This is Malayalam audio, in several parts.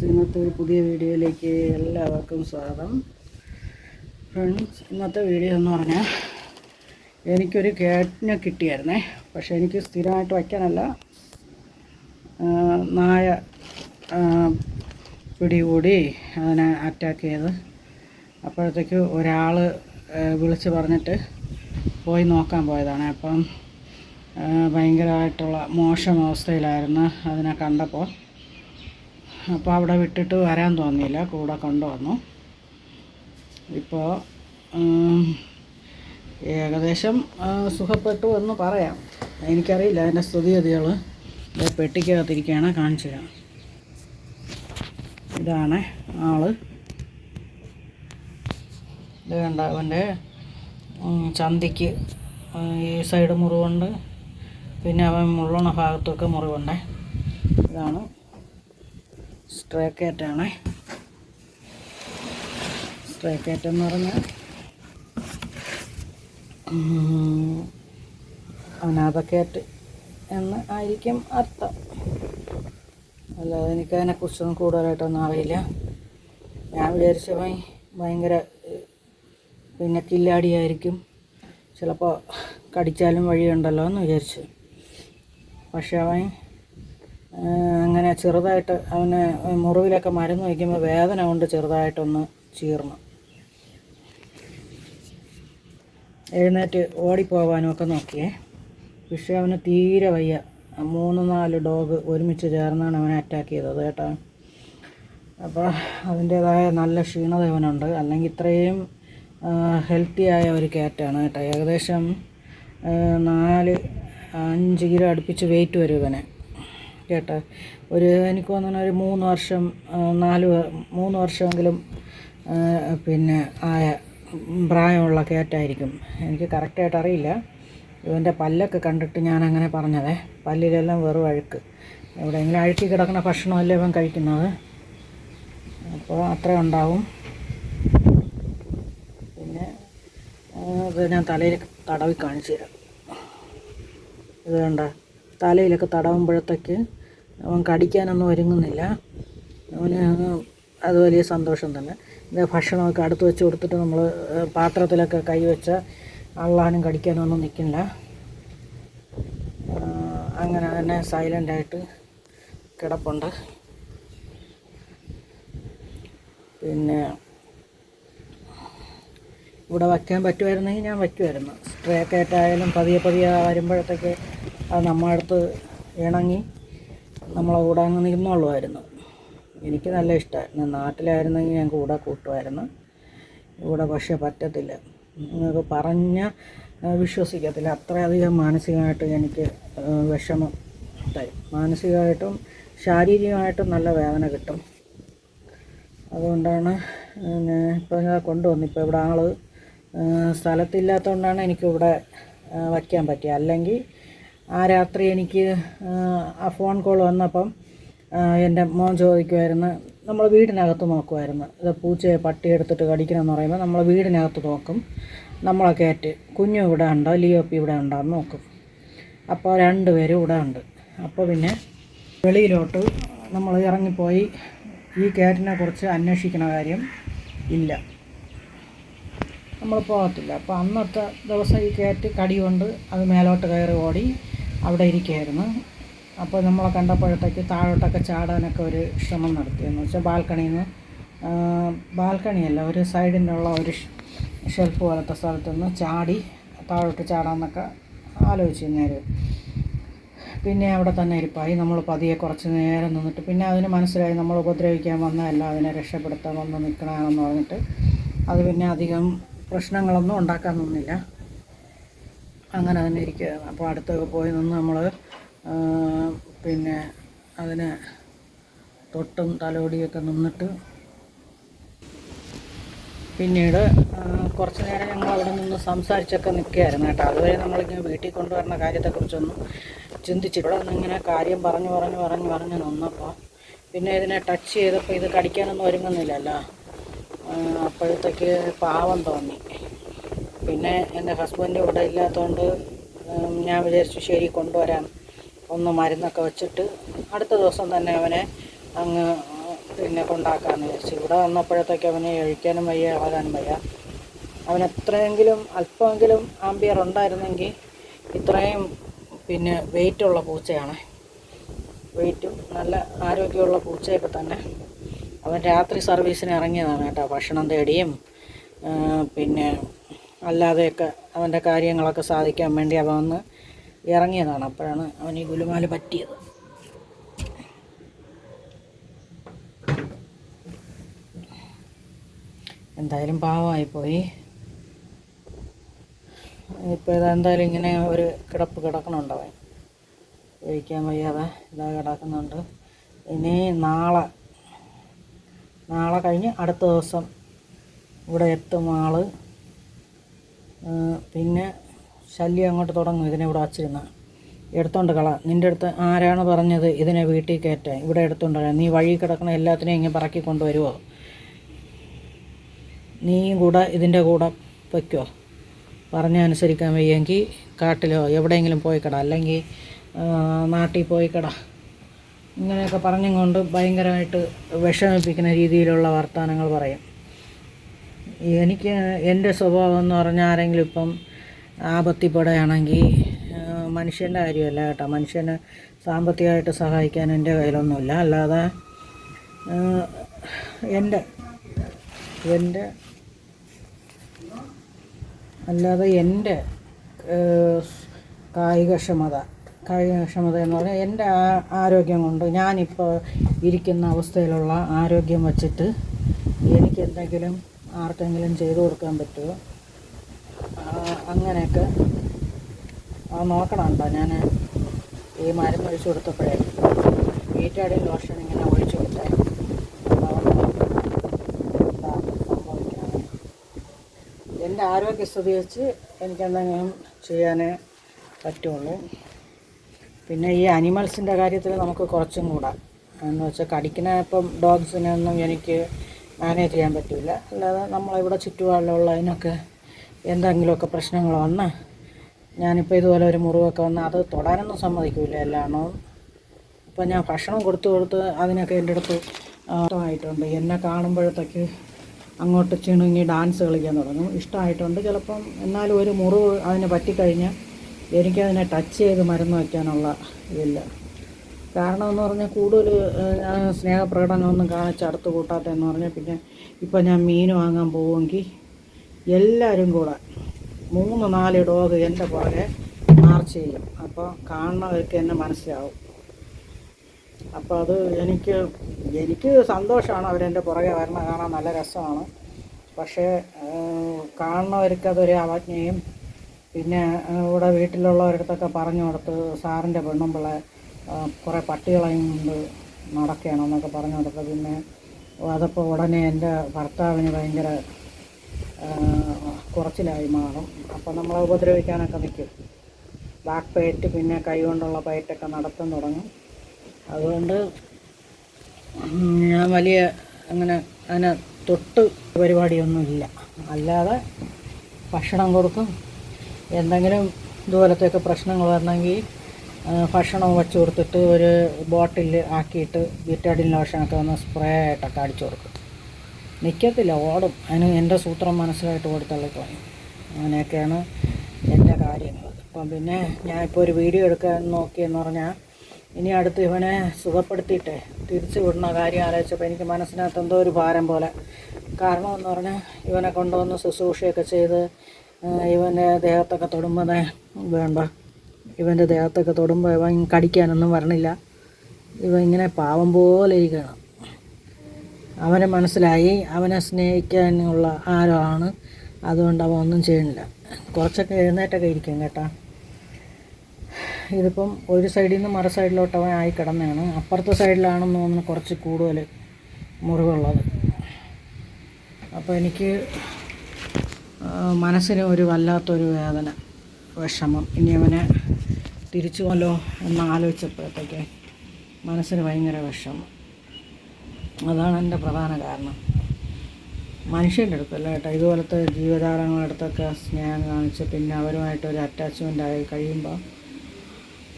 ഫ്രണ്ട്സ് ഇന്നത്തെ ഒരു പുതിയ വീഡിയോയിലേക്ക് എല്ലാവർക്കും സ്വാഗതം. ഫ്രണ്ട്സ് ഇന്നത്തെ വീഡിയോ എന്ന് പറഞ്ഞാൽ എനിക്കൊരു കേട്ടിനെ കിട്ടിയായിരുന്നേ. പക്ഷേ എനിക്ക് സ്ഥിരമായിട്ട് വയ്ക്കാനല്ല നായ പിടികൂടി അതിനെ അറ്റാക്ക് ചെയ്ത് അപ്പോഴത്തേക്ക് ഒരാൾ വിളിച്ച് പറഞ്ഞിട്ട് പോയി നോക്കാൻ പോയതാണ്. അപ്പം ഭയങ്കരമായിട്ടുള്ള മോശം അവസ്ഥയിലായിരുന്നു അതിനെ കണ്ടപ്പോൾ. അപ്പോൾ അവിടെ വിട്ടിട്ട് വരാൻ തോന്നിയില്ല. കൂടെ കൊണ്ടുവന്നു. ഇപ്പോൾ ഏകദേശം സുഖപ്പെട്ടു എന്ന് പറയാം. എനിക്കറിയില്ല അതിന്റെ സ്തുതിഗതികൾ പെട്ടിക്കകത്തിരിക്കുകയാണ് കാണിച്ചു ഇതാണ് ആൾ. ഇത് കണ്ട അവന്റെ ചന്തിക്ക് ഈ സൈഡ് മുറിവുണ്ട്. പിന്നെ അവൻ മുള്ളണ ഭാഗത്തൊക്കെ മുറിവുണ്ട്. ഇതാണ് സ്ട്രേ കാറ്റാണ് സ്ട്രേ കാറ്റ് എന്ന് പറഞ്ഞാൽ അനാഥ അനാഥക്കാറ്റ് എന്ന് ആയിരിക്കും അർത്ഥം. അല്ലാതെ എനിക്ക് അതിനെക്കുറിച്ചൊന്നും കൂടുതലായിട്ടൊന്നും അറിയില്ല. ഞാൻ വിചാരിച്ച ഭയ ഭയങ്കര പിന്നെ കില്ലാടിയായിരിക്കും. ചിലപ്പോൾ കടിച്ചാലും വഴിയുണ്ടല്ലോ എന്ന് വിചാരിച്ചു. പക്ഷേ അവൻ അങ്ങനെ ചെറുതായിട്ട് അവന് മുറിവിലൊക്കെ മരുന്ന് വയ്ക്കുമ്പോൾ വേദന കൊണ്ട് ചെറുതായിട്ടൊന്ന് ചീർന്നു. എഴുന്നേറ്റ് ഓടിപ്പോവാനും ഒക്കെ നോക്കിയേ. പക്ഷേ അവന് തീരെ വയ്യ. മൂന്ന് നാല് ഡോഗ് ഒരുമിച്ച് ചേർന്നാണ് അവനെ അറ്റാക്ക് ചെയ്തത് കേട്ടോ. അപ്പോൾ അതിന്റേതായ നല്ല ക്ഷീണത ഇവനുണ്ട് അല്ലെങ്കിൽ ഇത്രയും ഹെൽത്തി ആയ ഒരു ക്യാറ്റാണ് കേട്ടോ. ഏകദേശം നാല് അഞ്ച് കിലോ അടുപ്പിച്ച് വെയിറ്റ് വരും ഇവന്. കേട്ടോ. ഒരു എനിക്ക് തോന്നുന്നു ഒരു മൂന്ന് വർഷം നാല് മൂന്ന് വർഷമെങ്കിലും പിന്നെ ആയ പ്രായമുള്ള കേറ്റായിരിക്കും. എനിക്ക് കറക്റ്റായിട്ട് അറിയില്ല. ഇവന്റെ പല്ലൊക്കെ കണ്ടിട്ട് ഞാൻ അങ്ങനെ പറഞ്ഞതേ. പല്ലിലെല്ലാം വെറും അഴുക്ക്. എവിടെയെങ്കിലും അഴുക്കി കിടക്കുന്ന ഭക്ഷണമല്ലേ ഇവൻ കഴിക്കുന്നത്? അപ്പോൾ അത്ര ഉണ്ടാവും. പിന്നെ അത് ഞാൻ തലയിൽ തടവി കാണിച്ചു തരാം. ഇത് കണ്ട തലയിലൊക്കെ തടവുമ്പോഴത്തേക്ക് അവൻ കടിക്കാനൊന്നും ഒരുങ്ങുന്നില്ല. അവന് അത് വലിയ സന്തോഷം തന്നെ. ഇത് ഭക്ഷണമൊക്കെ അടുത്ത് വെച്ച് കൊടുത്തിട്ട് നമ്മൾ പാത്രത്തിലൊക്കെ കൈ വെച്ച അള്ളാനും കടിക്കാനും ഒന്നും നിൽക്കില്ല അങ്ങനെ തന്നെ സൈലന്റായിട്ട് കിടപ്പുണ്ട്. പിന്നെ ഇവിടെ വയ്ക്കാൻ പറ്റുമായിരുന്നെങ്കിൽ ഞാൻ വയ്ക്കുമായിരുന്നു. സ്ട്രേ കയറ്റായാലും പതിയെ പതിയെ വരുമ്പോഴത്തേക്ക് അത് നമ്മുടെ അടുത്ത് ഇണങ്ങി നമ്മളെ കൂടെ അങ്ങ് നിന്നോളുമായിരുന്നു. എനിക്ക് നല്ല ഇഷ്ടമായിരുന്നു നാട്ടിലായിരുന്നെങ്കിൽ ഞാൻ കൂടെ കൂട്ടുമായിരുന്നു. ഇവിടെ പക്ഷേ പറ്റത്തില്ല. നിങ്ങൾക്ക് പറഞ്ഞ വിശ്വസിക്കത്തില്ല. അത്രയധികം മാനസികമായിട്ട് എനിക്ക് വിഷമം തരും. മാനസികമായിട്ടും ശാരീരികമായിട്ടും നല്ല വേദന കിട്ടും. അതുകൊണ്ടാണ് ഇപ്പോൾ ഞാൻ കൊണ്ടുവന്നു ഇപ്പോൾ ഇവിടെ ആൾ സ്ഥലത്തില്ലാത്തതുകൊണ്ടാണ് എനിക്കിവിടെ വയ്ക്കാൻ പറ്റിയത് അല്ലെങ്കിൽ ആ രാത്രി എനിക്ക് ആ, ഫോൺ കോൾ വന്നപ്പം എന്റെ മോൻ ചോദിക്കുമായിരുന്നു നമ്മൾ വീടിനകത്ത് നോക്കുമായിരുന്നു ഇത് പൂച്ചയെ പട്ടി എടുത്തിട്ട് കടിക്കണമെന്ന് പറയുമ്പോൾ നമ്മൾ വീടിനകത്ത് നോക്കും. നമ്മളെ കയറ്റ്. കുഞ്ഞു ഇവിടെ ഉണ്ടോ? ലിയോപ്പി ഇവിടെ ഉണ്ടോ? എന്ന് നോക്കും. അപ്പോൾ രണ്ടുപേരും ഇവിടെ ഉണ്ട്. അപ്പോൾ പിന്നെ വെളിയിലോട്ട് നമ്മൾ ഇറങ്ങിപ്പോയി. ഈ കാറ്റിനെ കുറിച്ച് അന്വേഷിക്കുന്ന കാര്യം ഇല്ല. നമ്മൾ പോകത്തില്ല. അപ്പോൾ അന്നത്തെ ദിവസം ഈ കാറ്റ് കടി കൊണ്ട് അത് മേലോട്ട് കയറി ഓടി അവിടെ ഇരിക്കുകയായിരുന്നു. അപ്പോൾ നമ്മളെ കണ്ടപ്പോഴത്തേക്ക് താഴോട്ടൊക്കെ ചാടാനൊക്കെ ഒരു ശ്രമം നടത്തിയെന്ന് വെച്ചാൽ ബാൽക്കണിയിൽ നിന്ന് ബാൽക്കണിയല്ല ഒരു സൈഡിനുള്ള ഒരു ഷെൽഫ് പോലത്തെ സ്ഥലത്ത് നിന്ന് ചാടി താഴോട്ട് ചാടാമെന്നൊക്കെ ആലോചിച്ചു നേരം പിന്നെ അവിടെ തന്നെ ഇരിപ്പായി. നമ്മൾ പതിയെ കുറച്ച് നേരം നിന്നിട്ട് പിന്നെ അതിന് മനസ്സിലായി നമ്മൾ ഉപദ്രവിക്കാൻ വന്നതല്ല അതിനെ രക്ഷപ്പെടുത്താൻ വന്ന് നിൽക്കണമെന്ന് പറഞ്ഞിട്ട് അത് പിന്നെ അധികം പ്രശ്നങ്ങളൊന്നും ഉണ്ടാക്കാൻ നിന്നില്ല. അങ്ങനെ തന്നെ ഇരിക്കുകയാണ്. അപ്പോൾ അടുത്തൊക്കെ പോയി നിന്ന് നമ്മൾ പിന്നെ അതിനെ തൊട്ടും തലോടിയൊക്കെ നിന്നിട്ട് പിന്നീട് കുറച്ച് നേരം ഞങ്ങൾ അവിടെ നിന്ന് സംസാരിച്ചൊക്കെ നിൽക്കുകയായിരുന്നു കേട്ടോ. അതുവരെ നമ്മളിങ്ങനെ വീട്ടിൽ കൊണ്ടുവരുന്ന കാര്യത്തെക്കുറിച്ചൊന്നും ചിന്തിച്ചിട്ട് ഇവിടെ ഇങ്ങനെ കാര്യം പറഞ്ഞു പറഞ്ഞു പറഞ്ഞു പറഞ്ഞ് നിന്നപ്പോൾ പിന്നെ ഇതിനെ ടച്ച് ചെയ്തപ്പോൾ ഇത് കടിക്കാനൊന്നും ഒരുങ്ങുന്നില്ലല്ലോ. അപ്പോഴത്തേക്ക് പാവം തോന്നി. പിന്നെ എന്റെ ഹസ്ബൻഡ് ഇവിടെ ഇല്ലാത്തതുകൊണ്ട് ഞാൻ വിചാരിച്ചു ശരി കൊണ്ടുവരാം. ഒന്ന് മരുന്നൊക്കെ വെച്ചിട്ട് അടുത്ത ദിവസം തന്നെ അവനെ അങ്ങ് പിന്നെ കൊണ്ടാക്കാമെന്ന് വിചാരിച്ചു. ഇവിടെ വന്നപ്പോഴത്തേക്ക് അവനെ കഴിക്കാനും വയ്യ ഇളകാനും വയ്യ. അവൻ എത്രയെങ്കിലും അല്പമെങ്കിലും ആംബിയർ ഉണ്ടായിരുന്നെങ്കിൽ ഇത്രയും പിന്നെ വെയിറ്റുള്ള പൂച്ചയാണ്. വെയിറ്റും നല്ല ആരോഗ്യമുള്ള പൂച്ചയൊക്കെ തന്നെ. അവൻ രാത്രി സർവീസിന് ഇറങ്ങിയതാണ് കേട്ടോ. ഭക്ഷണം തേടിയും പിന്നെ അല്ലാതെയൊക്കെ അവന്റെ കാര്യങ്ങളൊക്കെ സാധിക്കാൻ വേണ്ടി അവൻ ഒന്ന് ഇറങ്ങിയതാണ്. അപ്പോഴാണ് അവൻ ഈ ഗുലുമാല പറ്റിയത്. എന്തായാലും പാവമായിപ്പോയി. ഇപ്പോൾ ഇതെന്തായാലും ഇങ്ങനെ ഒരു കിടപ്പ് കിടക്കണുണ്ട് അവൻ. കഴിക്കാൻ വയ്യാതെ ഇതാ കിടക്കുന്നുണ്ട്. ഇനി നാളെ നാളെ കഴിഞ്ഞ് അടുത്ത ദിവസം ഇവിടെ എത്തും ആൾ. ആ, പിന്നെ ശല്യം അങ്ങോട്ട് തുടങ്ങും ഇതിനെ ഇവിടെ വച്ചിരുന്ന. എടുത്തോണ്ട് കള. നിന്റെ അടുത്ത് ആരാണ് പറഞ്ഞത് ഇതിനെ വീട്ടിൽ കയറ്റാൻ? ഇവിടെ എടുത്തോണ്ട് നീ വഴി കിടക്കണ എല്ലാത്തിനെയും ഇങ്ങനെ പറക്കി കൊണ്ടുവരുമോ നീയും കൂടെ ഇതിന്റെ കൂടെ വയ്ക്കുമോ പറഞ്ഞനുസരിക്കാൻ വയ്യെങ്കിൽ കാട്ടിലോ എവിടെയെങ്കിലും പോയി കട. അല്ലെങ്കിൽ നാട്ടിൽ പോയി കട. ഇങ്ങനെയൊക്കെ പറഞ്ഞും കൊണ്ട് ഭയങ്കരമായിട്ട് വിഷമിപ്പിക്കുന്ന രീതിയിലുള്ള വർത്തമാനങ്ങൾ പറയും. എനിക്ക് എന്റെ സ്വഭാവം എന്ന് പറഞ്ഞാൽ ആരെങ്കിലും ഇപ്പം ആപത്തിപ്പെടുകയാണെങ്കിൽ മനുഷ്യന്റെ കാര്യമല്ല കേട്ടോ. മനുഷ്യനെ സാമ്പത്തികമായിട്ട് സഹായിക്കാൻ എന്റെ കയ്യിലൊന്നുമില്ല. അല്ലാതെ എന്റെ എന്റെ അല്ലാതെ എന്റെ കായികക്ഷമത കായികക്ഷമത എന്ന് പറഞ്ഞാൽ എന്റെ ആരോഗ്യം കൊണ്ട് ഞാനിപ്പോൾ ഇരിക്കുന്ന അവസ്ഥയിലുള്ള ആരോഗ്യം വച്ചിട്ട് എനിക്ക് എന്തെങ്കിലും ആർക്കെങ്കിലും ചെയ്തു കൊടുക്കാൻ പറ്റുമോ? അങ്ങനെയൊക്കെ. അത് നോക്കണം കേട്ടോ. ഞാൻ ഈ മരുന്ന് ഒഴിച്ചു കൊടുത്തപ്പോഴേ വീട്ടാടി ലോഷൻ ഇങ്ങനെ ഒഴിച്ചു കൊടുത്തേ. എന്റെ ആരോഗ്യസ്ഥിതി വെച്ച് എനിക്ക് എന്തെങ്കിലും ചെയ്യാനേ പറ്റുള്ളൂ. പിന്നെ ഈ അനിമൽസിന്റെ കാര്യത്തിൽ നമുക്ക് കുറച്ചും കൂടാം. എന്ന് വെച്ചാൽ കടിക്കുന്ന ഇപ്പം ഡോഗ്സിനൊന്നും എനിക്ക് മാനേജ് ചെയ്യാൻ പറ്റില്ല അല്ലാതെ നമ്മളിവിടെ ചുറ്റുപാടിലുള്ളതിനൊക്കെ എന്തെങ്കിലുമൊക്കെ പ്രശ്നങ്ങൾ വന്ന് ഞാനിപ്പോൾ ഇതുപോലെ ഒരു മുറിവൊക്കെ വന്ന് അത് തൊടാനൊന്നും സമ്മതിക്കില്ല എല്ലാണോ? ഇപ്പം ഞാൻ ഭക്ഷണം കൊടുത്തു കൊടുത്ത് അതിനൊക്കെ എന്റെ അടുത്ത് ഇഷ്ടമായിട്ടുണ്ട്. എന്നെ കാണുമ്പോഴത്തേക്ക് അങ്ങോട്ട് ചിണുങ്ങി ഡാൻസ് കളിക്കാൻ തുടങ്ങും. ഇഷ്ടമായിട്ടുണ്ട്. ചിലപ്പം എന്നാലും ഒരു മുറിവ് അതിന് പറ്റിക്കഴിഞ്ഞാൽ എനിക്കതിനെ ടച്ച് ചെയ്ത് മരുന്ന് വയ്ക്കാനുള്ള ഇതില്ല. കാരണം എന്ന് പറഞ്ഞാൽ കൂടുതൽ സ്നേഹപ്രകടനമൊന്നും കാണിച്ച് അടുത്ത് കൂട്ടാത്തതെന്ന് പറഞ്ഞാൽ പിന്നെ ഇപ്പം ഞാൻ മീൻ വാങ്ങാൻ പോവുമെങ്കിൽ എല്ലാവരും കൂടെ മൂന്ന് നാല് ഡോഗ് എന്റെ പുറകെ മാർച്ച് ചെയ്യും. അപ്പോൾ കാണുന്നവർക്ക് എന്നെ മനസ്സിലാവും. അപ്പോൾ അത് എനിക്ക് എനിക്ക് സന്തോഷമാണ് അവരെന്റെ പുറകെ വരണ കാണാൻ നല്ല രസമാണ്. പക്ഷേ കാണുന്നവർക്കതൊരു അവജ്ഞയും പിന്നെ ഇവിടെ വീട്ടിലുള്ളവരടുത്തൊക്കെ പറഞ്ഞു കൊടുത്ത് സാറിന്റെ പെണ്ണുമ്പിളെ കുറേ പട്ടികളെയും കൊണ്ട് നടക്കുകയാണെന്നൊക്കെ പറഞ്ഞു കൊടുത്ത് പിന്നെ അതപ്പോൾ ഉടനെ എന്റെ ഭർത്താവിന് ഭയങ്കര കുറച്ചിലായി മാറും. അപ്പോൾ നമ്മളെ ഉപദ്രവിക്കാനൊക്കെ നിൽക്കും ബാക്ക് പേറ്റ് പിന്നെ കൈ കൊണ്ടുള്ള പയറ്റൊക്കെ നടത്താൻ തുടങ്ങും. അതുകൊണ്ട് ഞാൻ വലിയ അങ്ങനെ അതിനെ തൊട്ട് പരിപാടിയൊന്നുമില്ല. അല്ലാതെ ഭക്ഷണം കൊടുക്കും. എന്തെങ്കിലും ഇതുപോലത്തെയൊക്കെ പ്രശ്നങ്ങൾ വരണമെങ്കിൽ ഭക്ഷണം വെച്ച് കൊടുത്തിട്ട് ഒരു ബോട്ടിൽ ആക്കിയിട്ട് ബീറ്റാഡിൻ ലോഷനൊക്കെ ഒന്ന് സ്പ്രേ ആയിട്ടൊക്കെ അടിച്ചു കൊടുക്കും. നിൽക്കത്തില്ല ഓടും. അതിന് എന്റെ സൂത്രം മനസ്സിലായിട്ട് കൊടുത്തള്ളിക്കളയും അങ്ങനെയൊക്കെയാണ് എന്റെ കാര്യങ്ങൾ. അപ്പം പിന്നെ ഞാനിപ്പോൾ ഒരു വീഡിയോ എടുക്കാൻ നോക്കിയെന്ന് പറഞ്ഞാൽ ഇനി അടുത്ത് ഇവനെ സുഖപ്പെടുത്തിയിട്ടേ തിരിച്ചു വിടുന്ന കാര്യം ആലോചിച്ചപ്പോൾ എനിക്ക് മനസ്സിനകത്ത് എന്തോ ഒരു ഭാരം പോലെ. കാരണം എന്ന് പറഞ്ഞാൽ ഇവനെ കൊണ്ടുവന്ന് ശുശ്രൂഷയൊക്കെ ചെയ്ത് ഇവന്റെ ദേഹത്തൊക്കെ തൊടുമ്പോൾ വേണ്ട. ഇവന്റെ ദേഹത്തൊക്കെ തൊടുമ്പോൾ ഇവൻ കടിക്കാനൊന്നും വരണില്ല. ഇവ ഇങ്ങനെ പാവം പോലെ ഇരിക്കണം. അവനെ മനസ്സിലായി. അവനെ സ്നേഹിക്കാനുള്ള ആരോ അതുകൊണ്ട് അവൻ ഒന്നും ചെയ്യണില്ല. കുറച്ചൊക്കെ എഴുന്നേറ്റൊക്കെ ഇരിക്കും കേട്ടാ. ഇതിപ്പം ഒരു സൈഡിൽ നിന്ന് മറു സൈഡിലോട്ട് അവൻ ആയി കിടന്നാണ് അപ്പുറത്തെ സൈഡിലാണെന്ന് തോന്നുന്നു കുറച്ച് കൂടുതൽ മുറിവുള്ളത്. അപ്പോൾ എനിക്ക് മനസ്സിന് ഒരു വല്ലാത്തൊരു വേദന വിഷമം. ഇനി അവനെ തിരിച്ചു പോലോ എന്ന് ആലോചിച്ചപ്പോഴത്തേക്ക് മനസ്സിന് ഭയങ്കര വിഷമം. അതാണ് എന്റെ പ്രധാന കാരണം. മനുഷ്യന്റെ അടുത്തല്ല കേട്ടോ. ഇതുപോലത്തെ ജീവജാലങ്ങളുടെ അടുത്തൊക്കെ സ്നേഹം കാണിച്ച് പിന്നെ അവരുമായിട്ട് ഒരു അറ്റാച്ച്മെന്റ് ആയി കഴിയുമ്പോൾ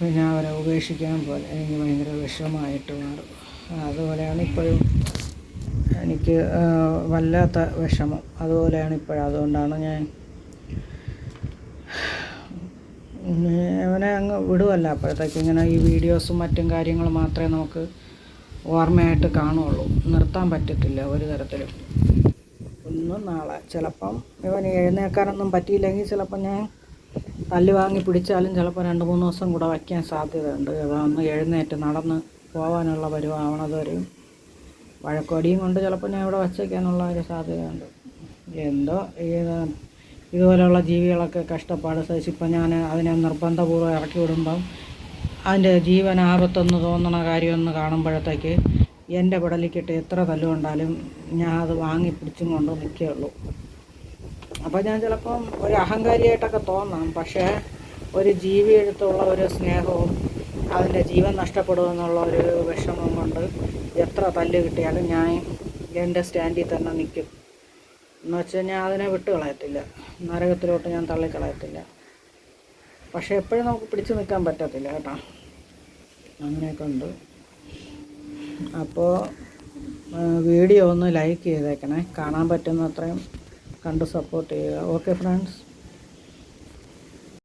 പിന്നെ അവരെ ഉപേക്ഷിക്കാൻ പോലെ എനിക്ക് ഭയങ്കര വിഷമമായിട്ട് മാറും. അതുപോലെയാണ് ഇപ്പോഴും എനിക്ക് വല്ലാത്ത വിഷമം. അതുപോലെയാണ് ഇപ്പോഴും. അതുകൊണ്ടാണ് ഞാൻ അവനെ അങ്ങ് വിടുവല്ല. അപ്പോഴത്തേക്ക് ഇങ്ങനെ ഈ വീഡിയോസും മറ്റും കാര്യങ്ങളും മാത്രമേ നമുക്ക് ഓർമ്മയായിട്ട് കാണുള്ളൂ നിർത്താൻ പറ്റത്തില്ല ഒരു തരത്തിലും. ഒന്നും നാളെ. ചിലപ്പം ഇവന് എഴുന്നേക്കാനൊന്നും പറ്റിയില്ലെങ്കിൽ ചിലപ്പം ഞാൻ തല്ല് വാങ്ങി പിടിച്ചാലും ചിലപ്പോൾ രണ്ട് മൂന്ന് ദിവസം കൂടെ വയ്ക്കാൻ സാധ്യതയുണ്ട്. അതൊന്ന് എഴുന്നേറ്റ് നടന്ന് പോകാനുള്ള പരുവാവണത് വരെയും വഴക്കോടിയും കൊണ്ട് ചിലപ്പോൾ ഞാൻ ഇവിടെ വച്ചേക്കാനുള്ള ഒരു സാധ്യതയുണ്ട്. എന്തോ ഇത് ഇതുപോലെയുള്ള ജീവികളൊക്കെ കഷ്ടപ്പാട് സഹിച്ചിപ്പം ഞാൻ അതിനെ നിർബന്ധപൂർവം ഇറക്കി വിടുമ്പം അതിന്റെ ജീവൻ ആപത്തെന്ന് തോന്നണ കാര്യമൊന്ന് കാണുമ്പോഴത്തേക്ക് എന്റെ പിടലിക്കിട്ട് എത്ര തല്ലുകൊണ്ടാലും ഞാൻ അത് വാങ്ങി പിടിച്ചും കൊണ്ട് നിൽക്കുകയുള്ളൂ അപ്പോൾ ഞാൻ ചിലപ്പം ഒരു അഹങ്കാരിയായിട്ടൊക്കെ തോന്നാം. പക്ഷേ ഒരു ജീവി എടുത്തുള്ള ഒരു സ്നേഹവും അതിന്റെ ജീവൻ നഷ്ടപ്പെടുമെന്നുള്ള ഒരു വിഷമം കൊണ്ട് എത്ര തല്ല് കിട്ടിയാലും ഞാൻ എന്റെ സ്റ്റാൻഡിൽ തന്നെ നിൽക്കും. എന്ന് വെച്ച് കഴിഞ്ഞാൽ അതിനെ വിട്ട് കളയത്തില്ല. നരകത്തിലോട്ട് ഞാൻ തള്ളിക്കളയത്തില്ല. പക്ഷേ എപ്പോഴും നമുക്ക് പിടിച്ചു നിൽക്കാൻ പറ്റത്തില്ല കേട്ടോ. അങ്ങനെയൊക്കെ ഉണ്ട്. അപ്പോൾ വീഡിയോ ഒന്ന് ലൈക്ക് ചെയ്തേക്കണേ. കാണാൻ പറ്റുന്ന അത്രയും കണ്ട് സപ്പോർട്ട് ചെയ്യുക. Okay friends.